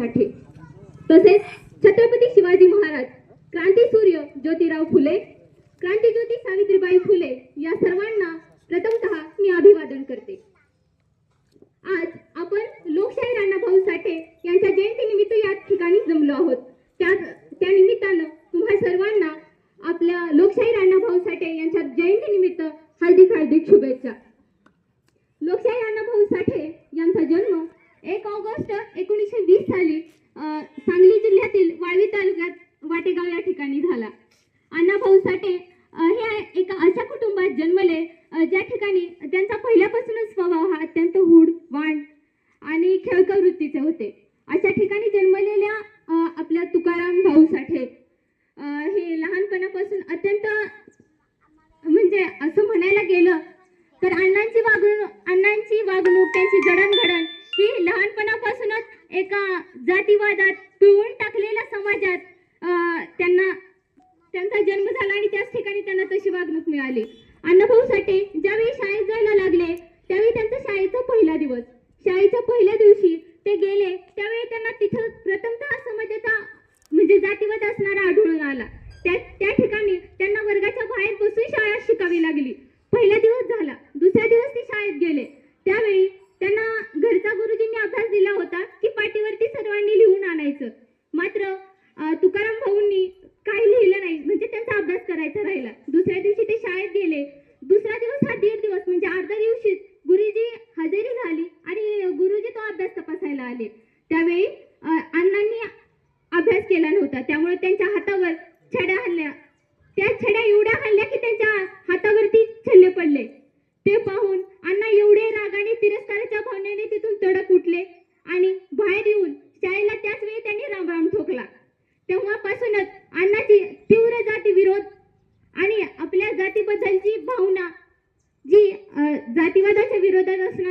साठे तसेच छत्रपती शिवाजी महाराज क्रांती सूर्य ज्योतिराव फुले क्रांतीज्योती सावित्रीबाई फुले या सर्वांना प्रथमतः मी अभिवादन करते. आज आपण लोकशाही राणाभाऊ साठे यांच्या जयंतीनिमित्त या ठिकाणी जमलो आहोत. त्या त्या निमित्तानं तुम्हा सर्वांना आपल्या लोकशाही राणाभाऊ साठे यांच्या जयंतीनिमित्त हार्दिक हार्दिक शुभेच्छा लोकशाही अण्णाभाऊ साठे यांचा जन्म गोष्ट ऑगस्ट एकोणीसशे वीस साली सांगली जिल्ह्यातील वाळवी तालुक्यात वाटेगाव या ठिकाणी झाला. अण्णाभाऊ साठे हे एका अशा कुटुंबात जन्मले ज्या ठिकाणी त्यांचा पहिल्यापासूनच स्वभाव हा अत्यंत हुड वाण आणि खेळकर वृत्तीचे होते. अशा ठिकाणी जन्मलेल्या आपल्या तुकाराम भाऊ साठे हे लहानपणापासून अत्यंत म्हणजे असं म्हणायला गेलं तर अण्णांची वागणूक अण्णांची वागणूक त्यांची जडणघडण ही लहानपणापासूनच एका जातीवादात पिळून टाकलेल्या समाजात अं, त्यांना त्यांचा जन्म झाला आणि त्याच ठिकाणी त्यांना तशी वागणूक मिळाली. अण्णाभाऊ साठे ज्यावेळी शाळेत जायला लागले त्यावेळी त्यांचा शाळेचा पहिला दिवस. शाळेच्या पहिल्या दिवशी ते गेले त्यावेळी त्यांना तिथं प्रथमतः समाजाचा म्हणजे जातीवाद असणारा आढळून आला त्या त्या ठिकाणी त्यांना वर्गाच्या बाहेर बसून शाळा शिकावी लागली पहिला दिवस झाला दुसऱ्या दिवस ते शाळेत गेले त्यावेळी त्यांना घरचा गुरुजींनी अभ्यास दिला होता की पाठीवरती सर्वांनी लिहून आणायचं मात्र तुकाराम भाऊंनी काही लिहिलं नाही. म्हणजे त्यांचा अभ्यास करायचा राहिला. दुसऱ्या दिवशी ते शाळेत गेले. दुसरा दिवस हा दीड दिवस म्हणजे अर्धा दिवशी गुरुजी हजेरी झाली आणि गुरुजी तो अभ्यास तपासायला आले. त्यावेळी अण्णांनी अभ्यास केला नव्हता. त्यामुळे त्यांच्या हातात तेव्हापासूनच अण्णाची तीव्र जाती विरोध आणि आपल्या जातीबद्दलची भावना जी जातीवादाच्या विरोधात असणार